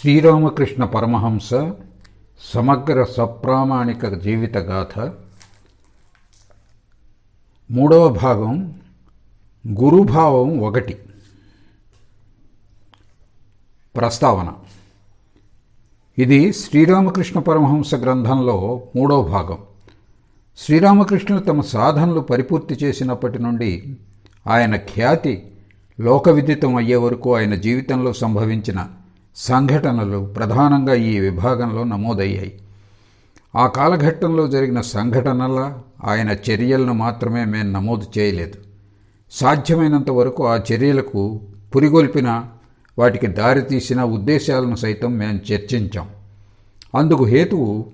శ్రీరామకృష్ణ పరమహంస సమగ్ర సప్రామాణిక జీవిత గాథ. మూడవ భాగం గురుభావం ఒకటి. ప్రస్తావన. ఇది శ్రీరామకృష్ణ పరమహంస గ్రంథంలో మూడవ భాగం. శ్రీరామకృష్ణులు తమ సాధనలు పరిపూర్తి చేసినప్పటి నుండి ఆయన ఖ్యాతి లోకవిదితం అయ్యే వరకు ఆయన జీవితంలో సంభవించిన సంఘటనలు ప్రధానంగా ఈ విభాగంలో నమోదయ్యాయి. ఆ కాలఘట్టంలో జరిగిన సంఘటనల ఆయన చర్యలను మాత్రమే మేము నమోదు చేయలేదు. సాధ్యమైనంత వరకు ఆ చర్యలకు పురిగొల్పిన వాటికి దారితీసిన ఉద్దేశాలను సైతం మేము చర్చించాం. అందుకు హేతువు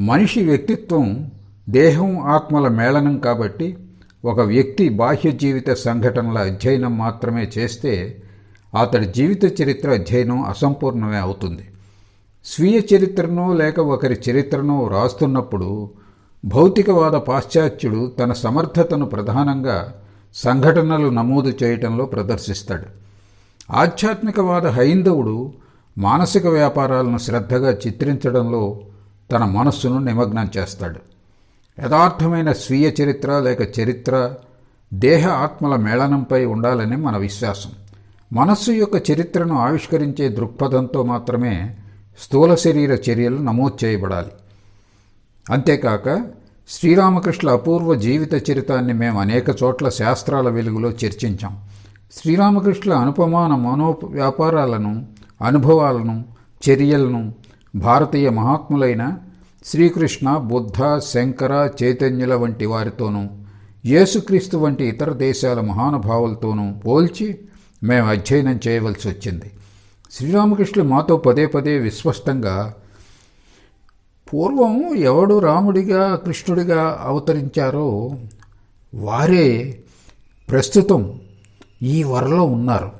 మనిషి వ్యక్తిత్వం దేహం ఆత్మల మేళనం కాబట్టి ఒక వ్యక్తి బాహ్య జీవిత సంఘటనల అధ్యయనం మాత్రమే చేస్తే అతడి జీవిత చరిత్ర అధ్యయనం అసంపూర్ణమే అవుతుంది. స్వీయ చరిత్రనో లేక ఒకరి చరిత్రనో వ్రాస్తున్నప్పుడు భౌతికవాద పాశ్చాత్యుడు తన సమర్థతను ప్రధానంగా సంఘటనలు నమోదు చేయటంలో ప్రదర్శిస్తాడు. ఆధ్యాత్మికవాద హైందవుడు మానసిక వ్యాపారాలను శ్రద్ధగా చిత్రించడంలో తన మనస్సును నిమగ్నం చేస్తాడు. యథార్థమైన స్వీయ చరిత్ర లేక చరిత్ర దేహ ఆత్మల మేళనంపై ఉండాలని మన విశ్వాసం. మనస్సు యొక్క చరిత్రను ఆవిష్కరించే దృక్పథంతో మాత్రమే స్థూల శరీర చర్యలు నమోదు చేయబడాలి. అంతేకాక శ్రీరామకృష్ణ అపూర్వ జీవిత చరితాన్ని మేము అనేక చోట్ల శాస్త్రాల వెలుగులో చర్చించాం. శ్రీరామకృష్ణ అనుపమాన మనో వ్యాపారాలను అనుభవాలను చర్యలను భారతీయ మహాత్ములైన శ్రీకృష్ణ బుద్ధ శంకర చైతన్యుల వంటి వారితోనూ యేసుక్రీస్తు వంటి ఇతర దేశాల మహానుభావులతోనూ పోల్చి మేము అధ్యయనం చేయవలసి వచ్చింది. శ్రీరామకృష్ణులు మాతో పదే పదే విస్పష్టంగా పూర్వం ఎవడు రాముడిగా కృష్ణుడిగా అవతరించారో వారే ప్రస్తుతం ఈ వరలో ఉన్నారు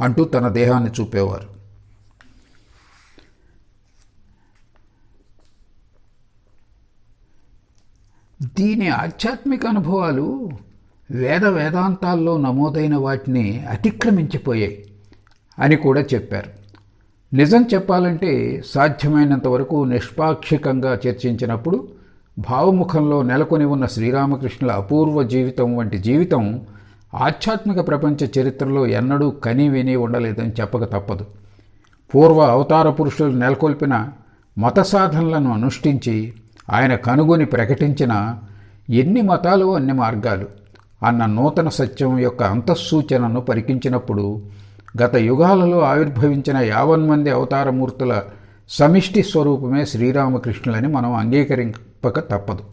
అంటూ తన దేహాన్ని చూపేవారు. దీని ఆధ్యాత్మిక అనుభవాలు వేద వేదాంతాల్లో నమోదైన వాటిని అతిక్రమించిపోయాయి అని కూడా చెప్పారు. నిజం చెప్పాలంటే సాధ్యమైనంత వరకు నిష్పాక్షికంగా చర్చించినప్పుడు భావముఖంలో నెలకొని ఉన్న శ్రీరామకృష్ణుల అపూర్వ జీవితం వంటి జీవితం ఆధ్యాత్మిక ప్రపంచ చరిత్రలో ఎన్నడూ కని విని ఉండలేదని చెప్పక తప్పదు. పూర్వ అవతార పురుషులు నెలకొల్పిన మత సాధనలను అనుష్ఠించి ఆయన కనుగొని ప్రకటించిన ఎన్ని మతాలు అన్ని మార్గాలు. అన్న నూతన సత్యం యొక్క అంతఃసూచనను పరికించినప్పుడు గత యుగాలలో ఆవిర్భవించిన యావన్ మంది అవతారమూర్తుల సమిష్టి స్వరూపమే శ్రీరామకృష్ణులని మనం అంగీకరింపక తప్పదు.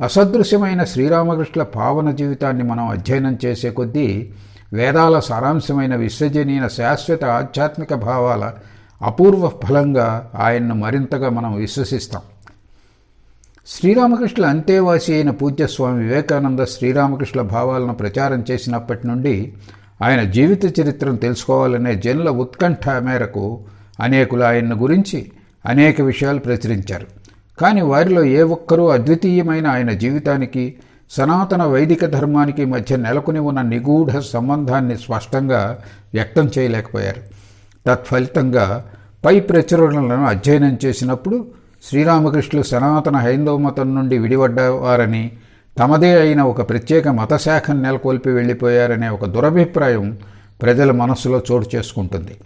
అసదృశ్యమైన శ్రీరామకృష్ణుల పావన జీవితాన్ని మనం అధ్యయనం చేసే కొద్దీ వేదాల సారాంశమైన విశ్వజనీయ శాశ్వత ఆధ్యాత్మిక భావాల అపూర్వ ఫలంగా ఆయన్ను మరింతగా మనం విశ్వసిస్తాం. శ్రీరామకృష్ణుల అంతేవాసి అయిన పూజ్యస్వామి వివేకానంద శ్రీరామకృష్ణ భావాలను ప్రచారం చేసినప్పటి నుండి ఆయన జీవిత చరిత్రను తెలుసుకోవాలనే జనుల ఉత్కంఠ మేరకు అనేకులు ఆయన్ను గురించి అనేక విషయాలు ప్రచురించారు. కానీ వారిలో ఏ ఒక్కరూ అద్వితీయమైన ఆయన జీవితానికి సనాతన వైదిక ధర్మానికి మధ్య నెలకొని ఉన్న నిగూఢ సంబంధాన్ని స్పష్టంగా వ్యక్తం చేయలేకపోయారు. తత్ఫలితంగా పై ప్రచురణలను అధ్యయనం చేసినప్పుడు శ్రీరామకృష్ణులు సనాతన హైందవ మతం నుండి విడిపడ్డవారని తమదే అయిన ఒక ప్రత్యేక మతశాఖను నెలకొల్పి వెళ్ళిపోయారనే ఒక దురభిప్రాయం ప్రజల మనస్సులో చోటు చేసుకుంటుంది.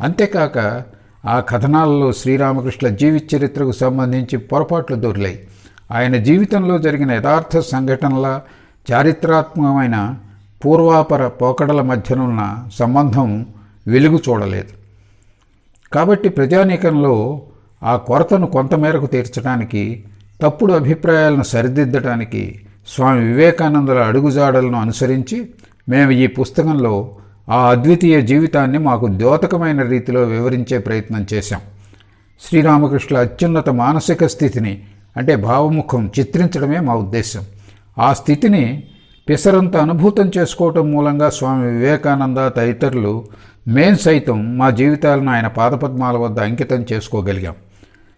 అంతేకాక ఆ కథనాలలో శ్రీరామకృష్ణ జీవిత చరిత్రకు సంబంధించి పొరపాట్లు దొరిలాయి. ఆయన జీవితంలో జరిగిన యథార్థ సంఘటనల చారిత్రాత్మకమైన పూర్వాపర పోకడల మధ్యనున్న సంబంధం వెలుగు చూడలేదు. కాబట్టి ప్రజానీకంలో ఆ కొరతను కొంతమేరకు తీర్చడానికి తప్పుడు అభిప్రాయాలను సరిదిద్దడానికి స్వామి వివేకానందుల అడుగుజాడలను అనుసరించి మేము ఈ పుస్తకంలో ఆ అద్వితీయ జీవితాన్ని మాకు ద్యోతకమైన రీతిలో వివరించే ప్రయత్నం చేశాం. శ్రీరామకృష్ణ అత్యున్నత మానసిక స్థితిని అంటే భావముఖం చిత్రించడమే మా ఉద్దేశం ఆ స్థితిని పిసరంత అనుభూతం చేసుకోవటం మూలంగా స్వామి వివేకానంద తదితరులు మేం సైతం మా జీవితాలను ఆయన పాదపద్మాల వద్ద అంకితం చేసుకోగలిగాం.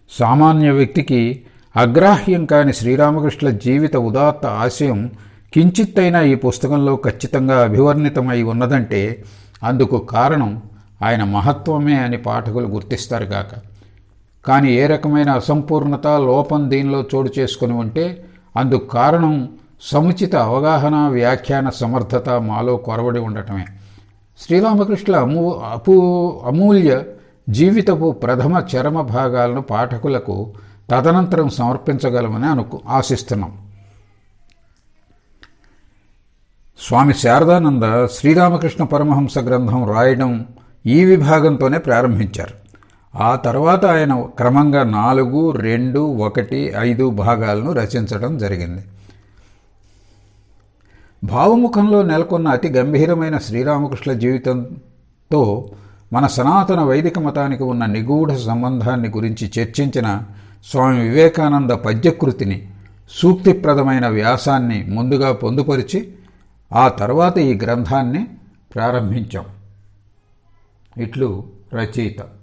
సామాన్య వ్యక్తికి అగ్రాహ్యం కాని శ్రీరామకృష్ణుల జీవిత ఉదాత్త ఆశయం కించిత్తైనా ఈ పుస్తకంలో ఖచ్చితంగా అభివర్ణితమై ఉన్నదంటే అందుకు కారణం ఆయన మహత్వమే అని పాఠకులు గుర్తిస్తారు గాక. కానీ ఏ రకమైన అసంపూర్ణత లోపం దీనిలో చోటు చేసుకుని ఉంటే అందుకు కారణం సముచిత అవగాహన వ్యాఖ్యాన సమర్థత మాలో కొరవడి ఉండటమే. శ్రీరామకృష్ణ అమూ అపూ అమూల్య జీవితపు ప్రథమ చరమ భాగాలను పాఠకులకు తదనంతరం సమర్పించగలమని అనుకు ఆశిస్తున్నాం. స్వామి శారదానంద శ్రీరామకృష్ణ పరమహంస గ్రంథం రాయడం ఈ విభాగంతోనే ప్రారంభించారు. ఆ తర్వాత ఆయన క్రమంగా నాలుగు రెండు ఒకటి ఐదు భాగాలను రచించడం జరిగింది. భావముఖంలో నెలకొన్న అతి గంభీరమైన శ్రీరామకృష్ణ జీవితంతో మన సనాతన వైదిక మతానికి ఉన్న నిగూఢ సంబంధాన్ని గురించి చర్చించిన స్వామి వివేకానంద పద్యకృతిని సూక్తిప్రదమైన వ్యాసాన్ని ముందుగా పొందుపరిచి ఆ తర్వాత ఈ గ్రంథాన్ని ప్రారంభించాం. ఇట్లు రచయిత